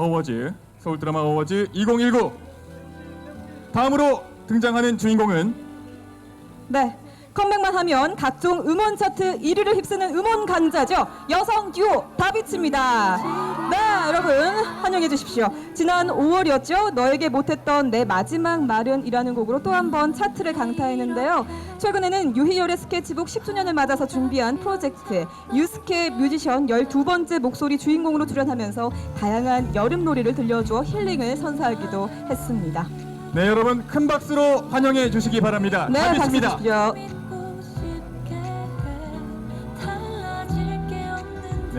어워즈 서울 드라마 어워즈 2019 다음으로 등장하는 주인공은 네. 컴백만 하면 각종 음원 차트 1위를 휩쓰는 음원 강자죠. 여성 듀오 다비치입니다. 네, 여러분 환영해 주십시오. 지난 5월이었죠. 너에게 못했던 내 마지막 마련이라는 곡으로 또 한 번 차트를 강타했는데요. 최근에는 유희열의 스케치북 10주년을 맞아서 준비한 프로젝트 유스케 뮤지션 12번째 목소리 주인공으로 출연하면서 다양한 여름 놀이를 들려주어 힐링을 선사하기도 했습니다. 네 여러분 큰 박수로 환영해 주시기 바랍니다. 네, 박수 다비치입니다. 주십시오.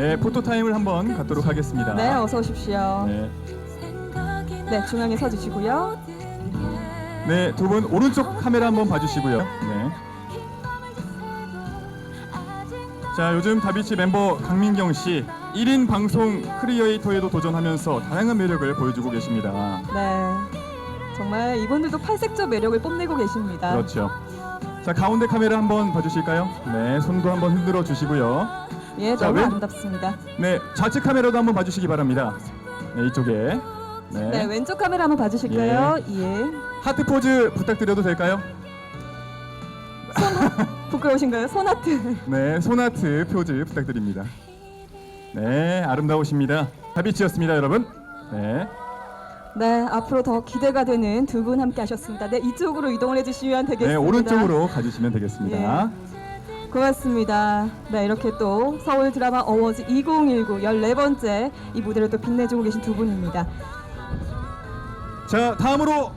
네 포토 타임을 한번 갖도록 하겠습니다. 네, 어서 오십시오. 네. 네, 중앙에 서 주시고요. 네, 두 분 오른쪽 카메라 한번 봐주시고요. 네. 자, 요즘 다비치 멤버 강민경 씨 1인 방송 크리에이터에도 도전하면서 다양한 매력을 보여주고 계십니다. 네, 정말 이분들도 팔색조 매력을 뽐내고 계십니다. 그렇죠. 자, 가운데 카메라 한번 봐주실까요? 네, 손도 한번 흔들어 주시고요. 예, 자, 너무 왼- 아름답습니다. 네, 좌측 카메라도 한번 봐주시기 바랍니다. 네, 이쪽에. 네. 네, 왼쪽 카메라 한번 봐주실까요? 예. 하트 포즈 부탁드려도 될까요? 부끄러우신가요? 손하트. 네, 손아트 표즈 부탁드립니다. 네, 아름다우십니다. 다비치였습니다, 여러분. 네. 네, 앞으로 더 기대가 되는 두 분 함께 하셨습니다. 네, 이쪽으로 이동을 해주시면 되겠습니다. 네, 오른쪽으로 가주시면 되겠습니다. 고맙습니다. 네, 이렇게 또 서울 드라마 어워즈 2019 14번째 이 무대를 또 빛내주고 계신 두 분입니다. 자, 다음으로